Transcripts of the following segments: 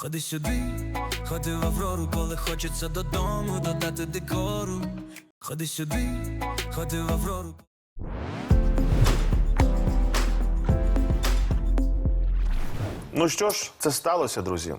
Ходи сюди, ходи в Аврору, коли хочеться додому додати декору. Ходи сюди, ходи в Аврору. Ну що ж, це сталося, друзі.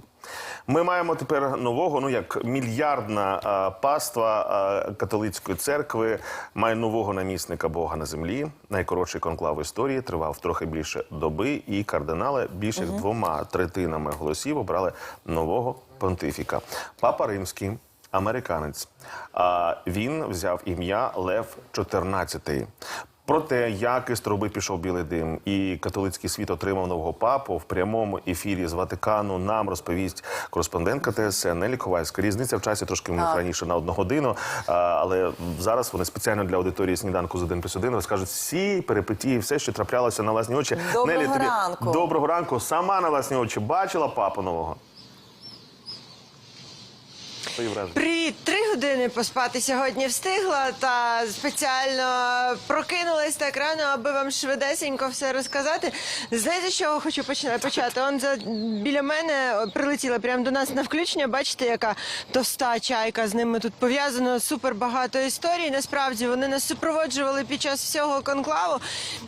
Ми маємо тепер нового, ну як мільярдна а, паства а, католицької церкви має нового намісника Бога на землі. Найкоротший конклав в історії тривав трохи більше доби, і кардинали більше як двома третинами голосів обрали нового понтифіка. Папа Римський, американець. А він взяв ім'я Лев XIV. Про те, як із труби пішов білий дим, і католицький світ отримав нового папу в прямому ефірі з Ватикану. Нам розповість кореспондентка ТСН Нелі Ковальська. Різниця в часі трошки мабуть, раніше на одну годину. Але зараз вони спеціально для аудиторії сніданку з 1 плюс 1 розкажуть всі перипетії, все, що траплялося на власні очі. Доброго Нелі, тобі ранку. доброго ранку. Сама на власні очі бачила папу нового. Твої враження. Привіт, три години поспати сьогодні встигла та спеціально прокинулась так рано, аби вам швидесенько все розказати. Знаєте, з чого хочу почна- почати? Он за біля мене прилетіла прямо до нас на включення. Бачите, яка товста чайка з ними тут пов'язано супер багато історій. Насправді вони нас супроводжували під час всього конклаву.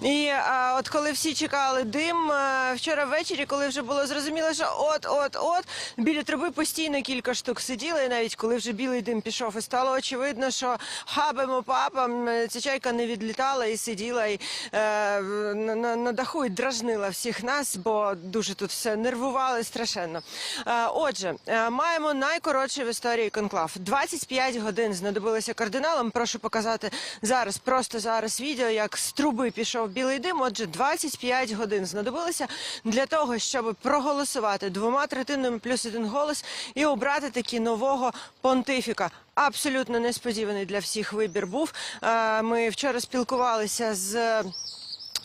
І а, от коли всі чекали дим, а, вчора ввечері, коли вже було зрозуміло, що от, от, от біля труби постійно кілька штук сиділи. І навіть коли вже білий дим пішов, і стало очевидно, що хабимо папам, е, ця чайка не відлітала і сиділа і е, на, на даху і дражнила всіх нас, бо дуже тут все нервували страшенно. Е, отже, е, маємо найкоротший в історії конклав. 25 годин знадобилося кардиналам. Прошу показати зараз, просто зараз відео, як з труби пішов білий дим. Отже, 25 годин знадобилося для того, щоб проголосувати двома третинами плюс один голос і обрати таки нового понтифіка. Абсолютно несподіваний для всіх вибір був. Е, Ми вчора спілкувалися з.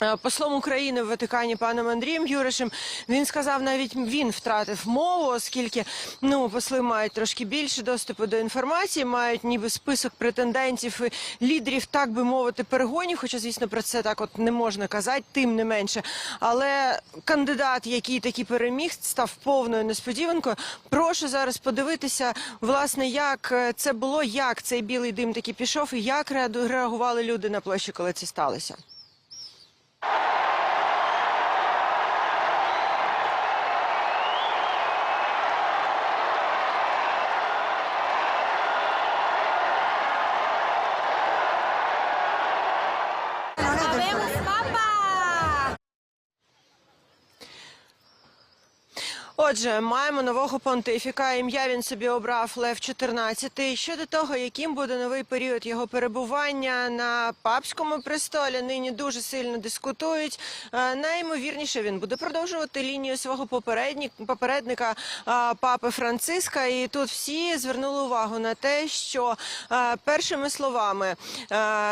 Е, Послом України в Ватикані паном Андрієм Юришем він сказав, навіть він втратив мову, оскільки ну посли мають трошки більше доступу до інформації, мають ніби список претендентів і лідерів, так би мовити, перегонів. Хоча, звісно, про це так от не можна казати, тим не менше. Але кандидат, який таки переміг, став повною несподіванкою. Прошу зараз подивитися, власне, як е, це було, як цей білий дим таки пішов, і як реагували люди на площі, коли це сталося. Vemos mapa! Отже, маємо нового понтифіка. Ім'я він собі обрав Лев 14. Щодо того, яким буде новий період його перебування на папському престолі, нині дуже сильно дискутують. Е, Найімовірніше він буде продовжувати лінію свого попередника е, папи Франциска. І тут всі звернули увагу на те, що е, першими словами,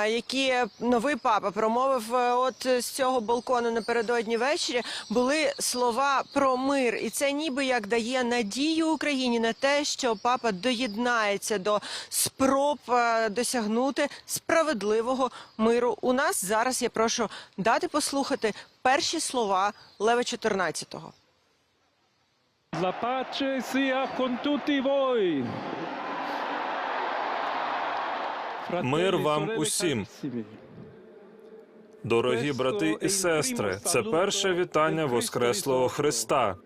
які новий папа промовив от з цього балкону напередодні ввечері, були слова про мир, і це ніби як дає надію Україні на те, що папа доєднається до спроб е, досягнути справедливого миру. У нас зараз я прошу дати послухати перші слова Лева 14-го. La pace sia con tutti voi. Мир вам усім. Дорогі брати і сестри, це перше вітання Воскреслого Христа,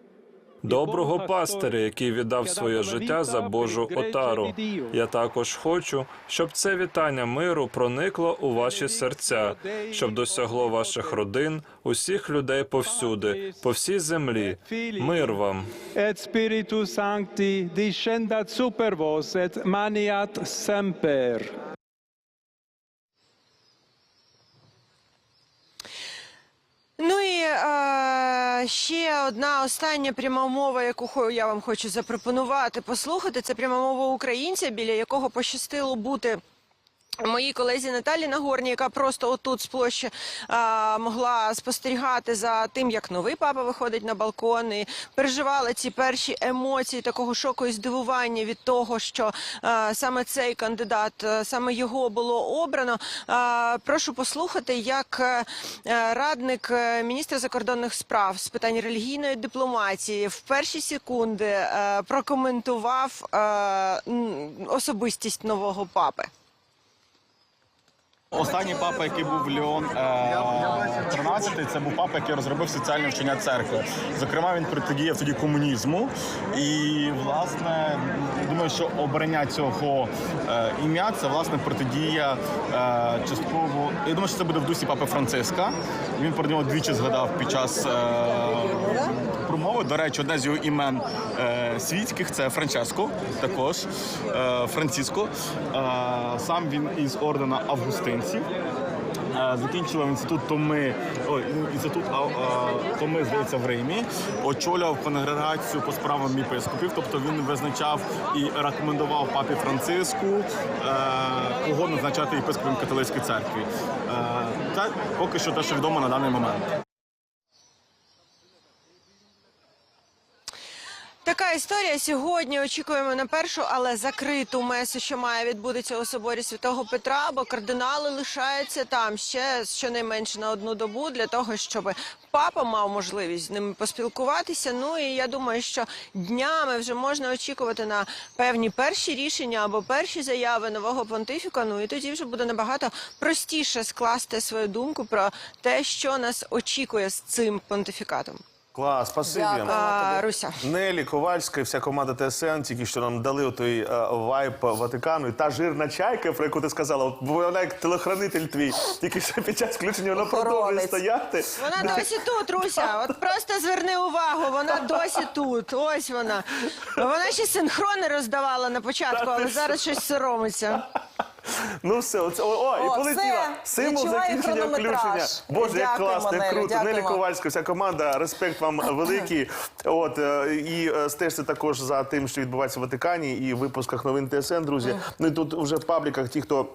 доброго пастиря, який віддав своє життя за Божу отару. Я також хочу, щоб це вітання миру проникло у ваші серця, щоб досягло ваших родин, усіх людей повсюди, по всій землі. Мир вам. Et maniat semper. Ну і е, ще одна остання пряма мова, яку я вам хочу запропонувати послухати. Це пряма мова українця, біля якого пощастило бути Моїй колезі Наталі Нагорній, яка просто отут з площі а, могла спостерігати за тим, як новий папа виходить на балкон, і переживала ці перші емоції такого шоку і здивування від того, що а, саме цей кандидат, саме його було обрано. А, прошу послухати, як е, радник е, міністра закордонних справ з питань релігійної дипломатії в перші секунди е, прокоментував м, особистість нового папи. Останній папа, який був Леон е, 13, це був папа, який розробив соціальне вчення церкви. Зокрема, він протидіяв тоді комунізму. І, власне, думаю, що обрання цього е, ім'я це власне протидія е, частково. Я думаю, що це буде в дусі папи Франциска. Він про нього двічі згадав під час. Промови, до речі, одне з його імен е, світських це Франческо, також е, Франциско. Е, сам він із ордена Августинців. Закінчував інститут Томи, ой, інститут а, а, Томи, здається, в Римі. Очолював конгрегацію по справам єпископів, тобто він визначав і рекомендував папі Франциску, е, кого назначати єпископом католицької церкви. Е, це поки що те, що відомо на даний момент. Така історія сьогодні. Очікуємо на першу, але закриту месу, що має відбудеться у соборі святого Петра, бо кардинали лишаються там ще щонайменше на одну добу для того, щоб папа мав можливість з ними поспілкуватися. Ну і я думаю, що днями вже можна очікувати на певні перші рішення або перші заяви нового понтифіка. Ну і тоді вже буде набагато простіше скласти свою думку про те, що нас очікує з цим понтифікатом. Клас, спасибі. А, Руся. Нелі Ковальська і вся команда ТСН тільки що нам дали той е, вайб Ватикану. І та жирна чайка, про яку ти сказала, от вона як телохранитель твій, тільки що під час включення вона продовжує стояти. Вона досі тут, Руся. От просто зверни увагу, вона досі тут. Ось вона. Вона ще синхрони роздавала на початку, але зараз щось соромиться. Ну все, оце, о, о, і О, полетіла. все, Символ відчуваю закінчення хронометраж. включення. Боже, як Дякуємо, класно, як Нелю, круто. Нелі дякуємо. Ковальська, вся команда, респект вам великий. От е, і е, стежте також за тим, що відбувається в Ватикані, і в випусках новин ТСН, друзі. Ну і тут вже в пабліках ті, хто.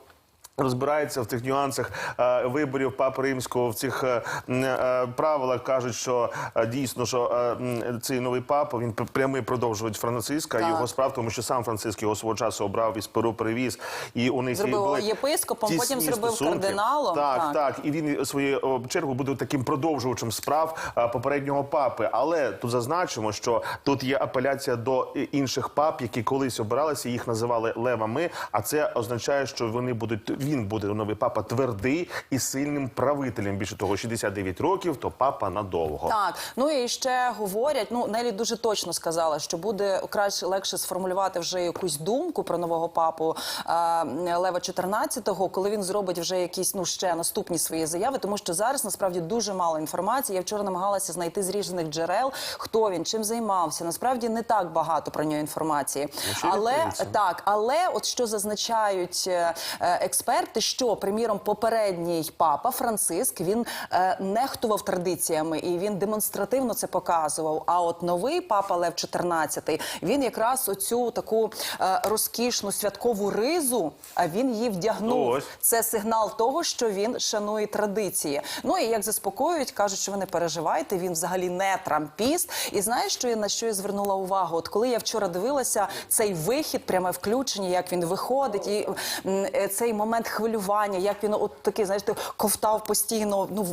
Розбирається в тих нюансах е, виборів Папи Римського в цих е, е, правилах кажуть, що е, дійсно, що е, цей новий папа він прямий продовжувач Франциска Так. його справ, тому що сам Франциск його свого часу обрав із Перу привіз, і у них Зробив були єпископом, потім зробив стосунки. кардиналом. Так, Так. так, і він в свою чергу буде таким продовжувачем справ а, попереднього папи. Але тут зазначимо, що тут є апеляція до інших пап, які колись обиралися, їх називали левами. А це означає, що вони будуть він буде новий папа твердий і сильним правителем. Більше того, 69 років, то папа надовго. Так, ну і ще говорять. Ну Нелі дуже точно сказала, що буде краще легше сформулювати вже якусь думку про нового папу е, Лева 14-го, коли він зробить вже якісь ну ще наступні свої заяви, тому що зараз насправді дуже мало інформації. Я вчора намагалася знайти з різних джерел, хто він, чим займався. Насправді не так багато про нього інформації. Але так, але от що зазначають е, е, експерти, що приміром попередній папа Франциск він е, нехтував традиціями і він демонстративно це показував. А от новий папа Лев XIV, він якраз оцю таку е, розкішну святкову ризу, а він її вдягнув. Ось. Це сигнал того, що він шанує традиції. Ну і як заспокоюють, кажуть, що ви не переживайте, він взагалі не трампіст. І знаєш, що я на що я звернула увагу? От коли я вчора дивилася цей вихід, пряме включення, як він виходить, і м, е, цей момент хвилювання, як він от такий, знаєш, ти ковтав постійно, ну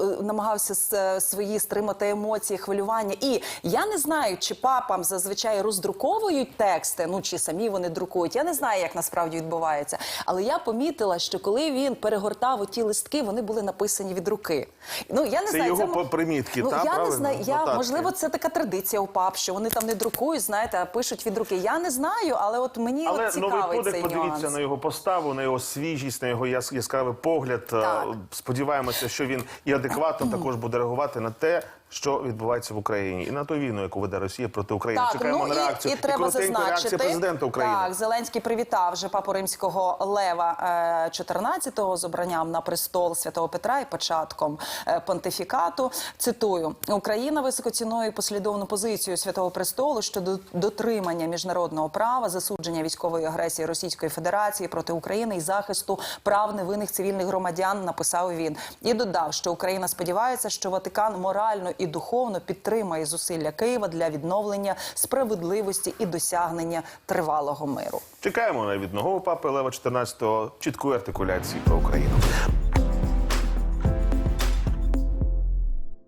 е, намагався е, свої стримати емоції, хвилювання. І я не знаю, чи папам зазвичай роздруковують тексти, ну чи самі вони друкують. Я не знаю, як насправді відбувається. Але я помітила, що коли він перегортав оті листки, вони були написані від руки. Ну я не Це знаю, його по- примітки, ну, та, я не знаю. Я Нотатки. можливо, це така традиція у пап, що вони там не друкують, знаєте, а пишуть від руки. Я не знаю, але от мені Але от цікавий цей подивіться нюанс. на його поставу, на його свіжість, на його яс- яскравий погляд. Е, Так. Сподіваємося, що він і адекватно також буде реагувати на те, що відбувається в Україні, і на ту війну, яку веде Росія проти України. Так, Чекаємо ну на і, реакцію і треба коротеньку зазначити, президента України. Так, Зеленський привітав вже папу римського Лева е, 14-го з обранням на престол святого Петра і початком е, понтифікату. Цитую: Україна високо цінує послідовну позицію святого престолу щодо дотримання міжнародного права, засудження військової агресії Російської Федерації проти України і захисту прав невинних цивільних громадян. Написав він і додав, що Україна сподівається, що Ватикан морально і духовно підтримає зусилля Києва для відновлення справедливості і досягнення тривалого миру. Чекаємо на від нового папи Лева 14-го чіткої артикуляції про Україну.